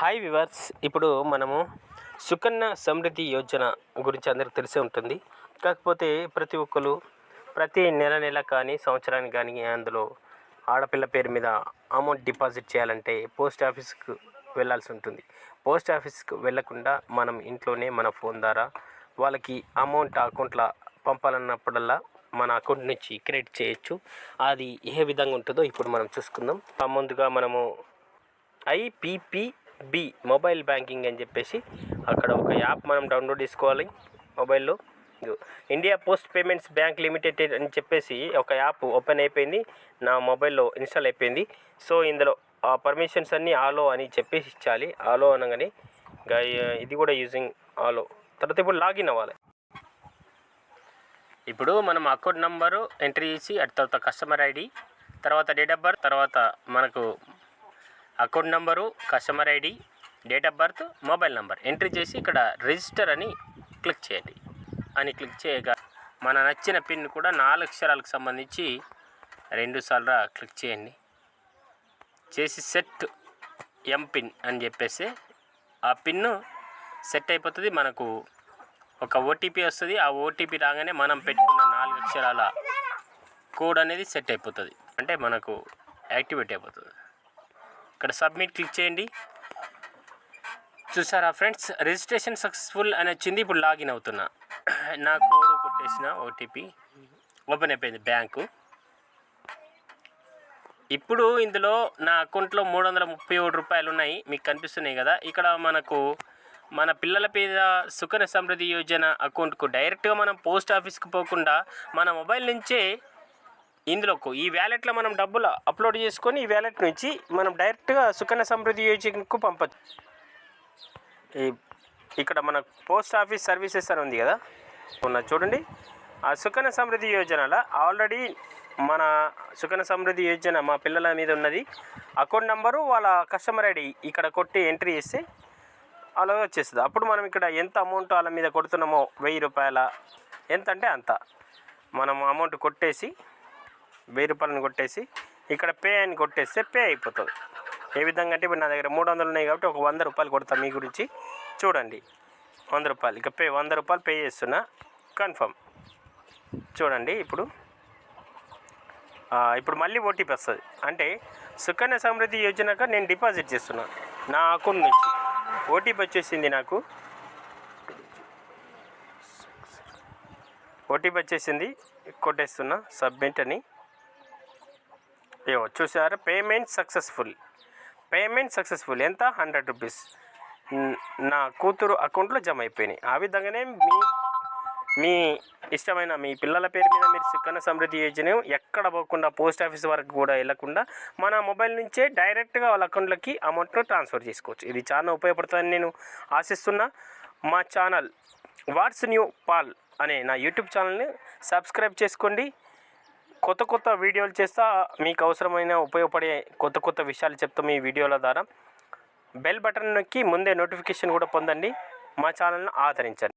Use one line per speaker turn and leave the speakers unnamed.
Hi viewers ఇప్పుడు మనము సుకన్య సమృద్ధి యోజన గురించి అందరికి తెలిసే ఉంటుంది. కాకపోతే ప్రతి ఒక్కరు ప్రతి నెల నెల కానీ సంవత్సరానికి కానీ అందులో ఆడపిల్ల పేరు మీద అమౌంట్ డిపాజిట్ చేయాలంటే పోస్ట్ ఆఫీస్కు వెళ్ళాల్సి ఉంటుంది. పోస్ట్ ఆఫీస్కు వెళ్ళకుండా మనం ఇంట్లోనే మన ఫోన్ ద్వారా వాళ్ళకి అమౌంట్ అకౌంట్లో పంపాలన్నప్పుడల్లా మన అకౌంట్ నుంచి క్రెడిట్ చేయొచ్చు. అది ఏ విధంగా ఉంటుందో ఇప్పుడు మనం చూసుకుందాం. ముందుగా మనము బి మొబైల్ బ్యాంకింగ్ అని చెప్పేసి అక్కడ ఒక యాప్ మనం డౌన్లోడ్ చేసుకోవాలి మొబైల్లో. India post payments bank limited అని చెప్పేసి ఒక యాప్ ఓపెన్ అయిపోయింది. నా మొబైల్లో ఇన్స్టాల్ అయిపోయింది. సో ఇందులో ఆ పర్మిషన్స్ అన్నీ ఆలో అని చెప్పేసి ఇచ్చాలి. ఆలో అనగానే ఇది కూడా యూజింగ్ ఆలో. తర్వాత ఇప్పుడు లాగిన్ అవ్వాలి. ఇప్పుడు మనం అకౌంట్ నెంబరు ఎంట్రీ చేసి అటు తర్వాత కస్టమర్ ఐడి తర్వాత డేట్ ఆఫ్ బర్త్ తర్వాత మనకు account number customer ID date of birth mobile number. Entry చేసి ఇక్కడ రిజిస్టర్ అని క్లిక్ చేయండి. అని క్లిక్ చేయగా మన నచ్చిన పిన్ కూడా నాలుగు అక్షరాలకు సంబంధించి రెండు సార్లు క్లిక్ చేయండి. చేసి సెట్ ఎం పిన్ అని చెప్పేసి ఆ పిన్ సెట్ అయిపోతుంది. మనకు ఒక ఓటీపీ వస్తుంది. ఆ ఓటీపీ రాగానే మనం పెట్టుకున్న నాలుగు అక్షరాల కోడ్ అనేది సెట్ అయిపోతుంది. అంటే మనకు యాక్టివేట్ అయిపోతుంది. ఇక్కడ సబ్మిట్ క్లిక్ చేయండి. చూసారా ఫ్రెండ్స్ రిజిస్ట్రేషన్ సక్సెస్ఫుల్ అని వచ్చింది ఇప్పుడు లాగిన్ అవుతున్నా. నా కోడ్ కొట్టేసిన ఓటీపీ ఓపెన్ అయిపోయింది బ్యాంకు ఇప్పుడు ఇందులో నా అకౌంట్లో మూడు వందల ముప్పై ఏడు రూపాయలు ఉన్నాయి మీకు కనిపిస్తున్నాయి కదా. ఇక్కడ మనకు మన పిల్లల పేద సుకన్య సమృద్ధి యోజన అకౌంట్కు డైరెక్ట్గా మనం పోస్ట్ ఆఫీస్కి పోకుండా మన మొబైల్ నుంచే ఇందులోకి ఈ వ్యాలెట్లో మనం డబ్బులు అప్లోడ్ చేసుకొని ఈ వ్యాలెట్ నుంచి మనం డైరెక్ట్గా సుకన్య సమృద్ధి యోజనకు పంపచ్చు. ఈ ఇక్కడ మన పోస్ట్ ఆఫీస్ సర్వీసెస్ అని ఉంది కదా? ఉన్న చూడండి. ఆ సుకన్య సమృద్ధి యోజనలో ఆల్రెడీ మన సుకన్య సమృద్ధి యోజన మా పిల్లల మీద ఉన్నది. అకౌంట్ నెంబరు వాళ్ళ కస్టమర్ ఐడి ఇక్కడ కొట్టి ఎంట్రీ చేస్తే అలా వచ్చేస్తుంది. అప్పుడు మనం ఇక్కడ ఎంత అమౌంట్ వాళ్ళ మీద కొడుతున్నామో వెయ్యి రూపాయల ఎంత అంటే అంత. మనం అమౌంట్ కొట్టేసి వెయ్యి రూపాయలను కొట్టేసి ఇక్కడ పే అని కొట్టేస్తే పే అయిపోతుంది. ఏ విధంగా అంటే ఇప్పుడు నా దగ్గర మూడు వందలు ఉన్నాయి కాబట్టి ఒక వంద రూపాయలు కొడతాను మీ గురించి. చూడండి. వంద రూపాయలు. ఇక పే వంద రూపాయలు పే చేస్తున్నా. కన్ఫర్మ్. చూడండి ఇప్పుడు. ఇప్పుడు మళ్ళీ ఓటీపీ వస్తుంది. అంటే సుకన్య సమృద్ధి యోజనగా నేను డిపాజిట్ చేస్తున్నా. నా అకౌంట్ నుంచి. ఓటీపీ వచ్చేసింది నాకు. ఓటీపీ వచ్చేసింది. కొట్టేస్తున్నా. సబ్మిట్ అని. ఏమో చూసారా పేమెంట్ సక్సెస్ఫుల్. Payment successful. ఎంత? Hundred rupees. నా కూతురు అకౌంట్లో జమ అయిపోయినాయి. ఆ విధంగానే మీ మీ ఇష్టమైన మీ పిల్లల పేరు మీద మీరు సుకన్య సమృద్ధి యోజన ఎక్కడ పోకుండా పోస్ట్ ఆఫీస్ వరకు కూడా వెళ్ళకుండా మన మొబైల్ నుంచే డైరెక్ట్గా వాళ్ళ అకౌంట్లోకి అమౌంట్ను ట్రాన్స్ఫర్ చేసుకోవచ్చు. ఇది చాలా ఉపయోగపడుతుందని నేను ఆశిస్తున్నా. మా ఛానల్ వాట్స్ న్యూ పాల్ అనే నా యూట్యూబ్ ఛానల్ని సబ్స్క్రైబ్ చేసుకోండి. కొత్త కొత్త వీడియోలు చేస్తా మీకు అవసరమైన ఉపయోగపడే కొత్త కొత్త విషయాలు చెప్తాం ఈ వీడియోల ద్వారా. బెల్ బటన్ నొక్కి ముందే నోటిఫికేషన్ కూడా పొందండి. మా ఛానల్ని ఆదరించండి.